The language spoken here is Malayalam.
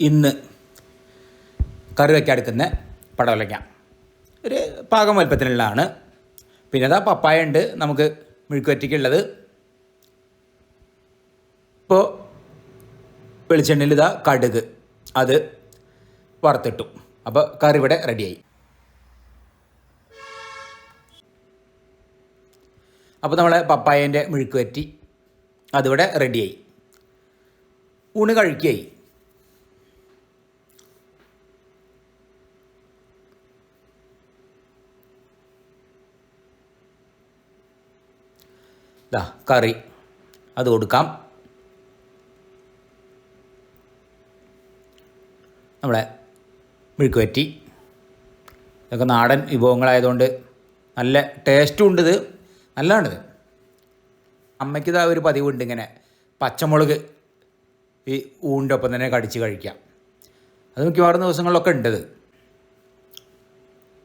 ഇന്ന് കറി വയ്ക്കാൻ എടുക്കുന്ന പടവലങ്ങ. ഒരു പാകം വലുപ്പത്തിനുള്ളതാണ് പിന്നെ അതാ പപ്പായ ഉണ്ട് നമുക്ക് മെഴുക്കുവറ്റിക്കുള്ളത് ഇപ്പോൾ വെളിച്ചെണ്ണയിൽ ഇതാ കടുക്. അത് വറുത്തിട്ടു. അപ്പോൾ കറി ഇവിടെ റെഡിയായി. അപ്പോൾ നമ്മളെ പപ്പായേന്റെ മെഴുക്കുവറ്റി അതിവിടെ റെഡിയായി. ഊണ് കഴിക്കുകയായി ദാ കറി. അത് കൊടുക്കാം. നമ്മളെ മെഴുക്കുവറ്റി ഇതൊക്കെ നാടൻ വിഭവങ്ങളായതുകൊണ്ട് നല്ല ടേസ്റ്റും ഉണ്ട് ഇത് നല്ലതാണിത്. അമ്മയ്ക്ക് ഇതാ ഒരു പതിവുണ്ട് ഇങ്ങനെ പച്ചമുളക് ഈ ഊണിന്റെ ഒപ്പം തന്നെ കടിച്ച് കഴിക്കാം. അത് മിക്കവാറും ദിവസങ്ങളിലൊക്കെ ഉണ്ട് ഇത്